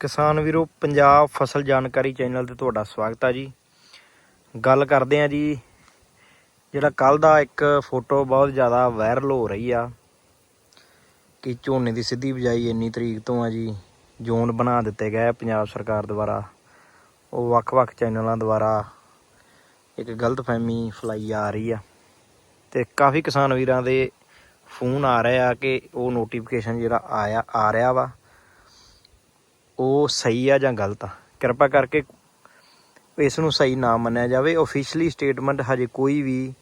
ਕਿਸਾਨ ਵੀਰੋ, ਪੰਜਾਬ ਫਸਲ ਜਾਣਕਾਰੀ ਚੈਨਲ ਤੇ ਤੁਹਾਡਾ ਸਵਾਗਤ ਆ ਜੀ। ਗੱਲ ਕਰਦੇ ਆ ਜੀ, ਜਿਹੜਾ ਕੱਲ ਦਾ ਇੱਕ ਫੋਟੋ ਬਹੁਤ ਜ਼ਿਆਦਾ ਵਾਇਰਲ ਹੋ ਰਹੀ ਆ, ਕਿ ਝੋਨੇ ਦੀ ਸਿੱਧੀ ਬਿਜਾਈ ਇੰਨੀ ਤਰੀਕ ਤੋਂ ਆ ਜੀ, ਜ਼ੋਨ ਬਣਾ ਦਿੱਤੇ ਗਏ ਪੰਜਾਬ ਸਰਕਾਰ ਦੁਆਰਾ। ਉਹ ਵੱਖ-ਵੱਖ ਚੈਨਲਾਂ ਦੁਆਰਾ ਇੱਕ ਗਲਤਫਹਿਮੀ ਫਲਾਈ ਆ ਰਹੀ ਆ। ਤੇ ਕਾਫੀ ਕਿਸਾਨ ਵੀਰਾਂ ਦੇ ਫੋਨ ਆ ਰਹੇ ਆ ਕਿ ਉਹ ਨੋਟੀਫਿਕੇਸ਼ਨ ਜਿਹੜਾ ਆਇਆ, ਆ ਰਿਹਾ ਵਾ। ਉਹ ਸਹੀ ਆ ਜਾਂ ਗਲਤ ਆ? ਕਿਰਪਾ ਕਰਕੇ ਇਸ ਨੂੰ ਸਹੀ ਨਾ ਮੰਨਿਆ ਜਾਵੇ। ਆਫੀਸ਼ੀਅਲੀ ਸਟੇਟਮੈਂਟ ਹਜੇ ਕੋਈ ਵੀ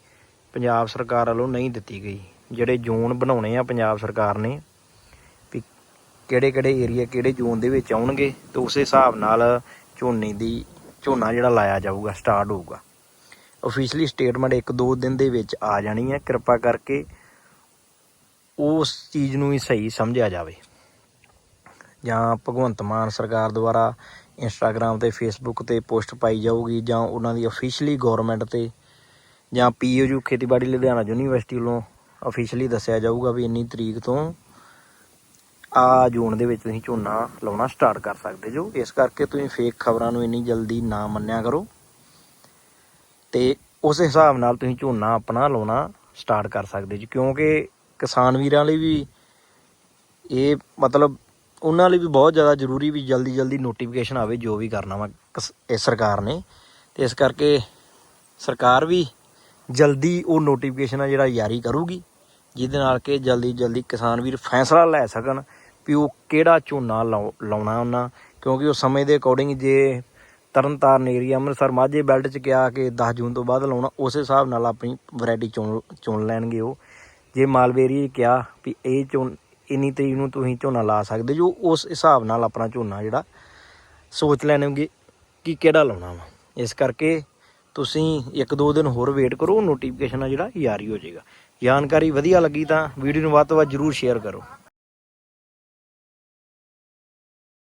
ਪੰਜਾਬ ਸਰਕਾਰ ਵੱਲੋਂ ਨਹੀਂ ਦਿੱਤੀ ਗਈ। ਜਿਹੜੇ ਜ਼ੋਨ ਬਣਾਉਣੇ ਆ ਪੰਜਾਬ ਸਰਕਾਰ ਨੇ, ਵੀ ਕਿਹੜੇ ਕਿਹੜੇ ਏਰੀਆ ਕਿਹੜੇ ਜ਼ੋਨ ਦੇ ਵਿੱਚ ਆਉਣਗੇ, ਤੇ ਉਸੇ ਹਿਸਾਬ ਨਾਲ ਝੋਨੇ ਦੀ, ਝੋਨਾ ਜਿਹੜਾ ਲਾਇਆ ਜਾਊਗਾ ਸਟਾਰਟ ਹੋਊਗਾ। ਆਫੀਸ਼ੀਅਲੀ ਸਟੇਟਮੈਂਟ ਇੱਕ ਦੋ ਦਿਨ ਦੇ ਵਿੱਚ ਆ ਜਾਣੀ ਹੈ ਕਿਰਪਾ ਕਰਕੇ ਉਸ ਚੀਜ਼ ਨੂੰ ਹੀ ਸਹੀ ਸਮਝਿਆ ਜਾਵੇ। ਜਾਂ ਭਗਵੰਤ ਮਾਨ ਸਰਕਾਰ ਦੁਆਰਾ ਇੰਸਟਾਗ੍ਰਾਮ ਤੇ ਫੇਸਬੁੱਕ ਤੇ ਪੋਸਟ ਪਾਈ ਜਾਊਗੀ ਜਾਂ ਉਹਨਾਂ ਦੀ ਅਫੀਸ਼ੀਅਲੀ ਗੌਰਮੈਂਟ ਤੇ ਜਾਂ ਪੀਓਯੂ ਖੇਤੀਬਾੜੀ ਲੁਧਿਆਣਾ ਯੂਨੀਵਰਸਿਟੀ ਵੱਲੋਂ ਅਫੀਸ਼ੀਅਲੀ ਦੱਸਿਆ ਜਾਊਗਾ ਵੀ ਇੰਨੀ ਤਰੀਕ ਤੋਂ ਆ ਜੂਨ ਦੇ ਵਿੱਚ ਤੁਸੀਂ ਝੋਨਾ ਲਾਉਣਾ ਸਟਾਰਟ ਕਰ ਸਕਦੇ ਜੋ। ਇਸ ਕਰਕੇ ਤੁਸੀਂ ਫੇਕ ਖਬਰਾਂ ਨੂੰ ਇੰਨੀ ਜਲਦੀ ਨਾ ਮੰਨਿਆ ਕਰੋ। ਤੇ ਉਸ ਹਿਸਾਬ ਨਾਲ ਤੁਸੀਂ ਝੋਨਾ ਆਪਣਾ ਲਾਉਣਾ ਸਟਾਰਟ ਕਰ ਸਕਦੇ ਜੀ। ਕਿਉਂਕਿ ਕਿਸਾਨ ਵੀਰਾਂ ਲਈ ਵੀ ਇਹ ਮਤਲਬ ਉਹਨਾਂ ਲਈ ਵੀ ਬਹੁਤ ਜ਼ਿਆਦਾ ਜ਼ਰੂਰੀ ਵੀ ਜਲਦੀ ਜਲਦੀ ਨੋਟੀਫਿਕੇਸ਼ਨ ਆਵੇ ਜੋ ਵੀ ਕਰਨਾ ਵਾ ਕਿਸ- ਇਹ ਸਰਕਾਰ ਨੇ। ਤੇ ਇਸ ਕਰਕੇ ਸਰਕਾਰ ਵੀ ਜਲਦੀ ਉਹ ਨੋਟੀਫਿਕੇਸ਼ਨ ਆ ਜਿਹੜਾ ਜਾਰੀ ਕਰੂਗੀ, ਜਿਹਦੇ ਨਾਲ ਕਿ ਜਲਦੀ ਜਲਦੀ ਕਿਸਾਨ ਵੀਰ ਫੈਸਲਾ ਲੈ ਸਕਣ ਵੀ ਉਹ ਕਿਹੜਾ ਝੋਨਾ ਲਾਉ- ਲਾਉਣਾ ਉਹਨਾਂ, ਕਿਉਂਕਿ ਉਹ ਸਮੇਂ ਦੇ ਅਕੋਰਡਿੰਗ ਜੇ ਤਰਨਤਾਰਨ ਏਰੀਆ ਅੰਮ੍ਰਿਤਸਰ ਮਾਝੇ ਬੈਲਟ ਚ ਕਿਹਾ ਕਿ 10 ਜੂਨ ਤੋਂ ਬਾਅਦ ਲਾਉਣਾ, ਉਸੇ ਹਿਸਾਬ ਨਾਲ ਆਪਣੀ ਵੈਰਾਈਟੀ ਚੁਣ ਚੁਣ ਲੈਣਗੇ ਉਹ। ਜੇ ਮਾਲਵੇ ਏਰੀਏ ਕਿਹਾ ਵੀ ਇਹ ਚੋਣ ਇੰਨੀ ਤਰੀਕ ਨੂੰ ਤੁਸੀਂ ਝੋਨਾ ਲਾ ਸਕਦੇ ਜੋ ਉਸ ਹਿਸਾਬ ਨਾਲ ਆਪਣਾ ਝੋਨਾ ਜਿਹੜਾ ਸੋਚ ਲੈਣਗੇ ਕਿ ਕਿਹੜਾ ਲਾਉਣਾ ਵਾ। ਇਸ ਕਰਕੇ ਤੁਸੀਂ ਇੱਕ ਦੋ ਦਿਨ ਹੋਰ ਵੇਟ ਕਰੋ ਨੋਟੀਫਿਕੇਸ਼ਨ ਆ ਜਿਹੜਾ ਜਾਰੀ ਹੋ ਜਾਏਗਾ। ਜਾਣਕਾਰੀ ਵਧੀਆ ਲੱਗੀ ਤਾਂ ਵੀਡੀਓ ਨੂੰ ਵੱਧ ਤੋਂ ਵੱਧ ਜਰੂਰ ਸ਼ੇਅਰ ਕਰੋ।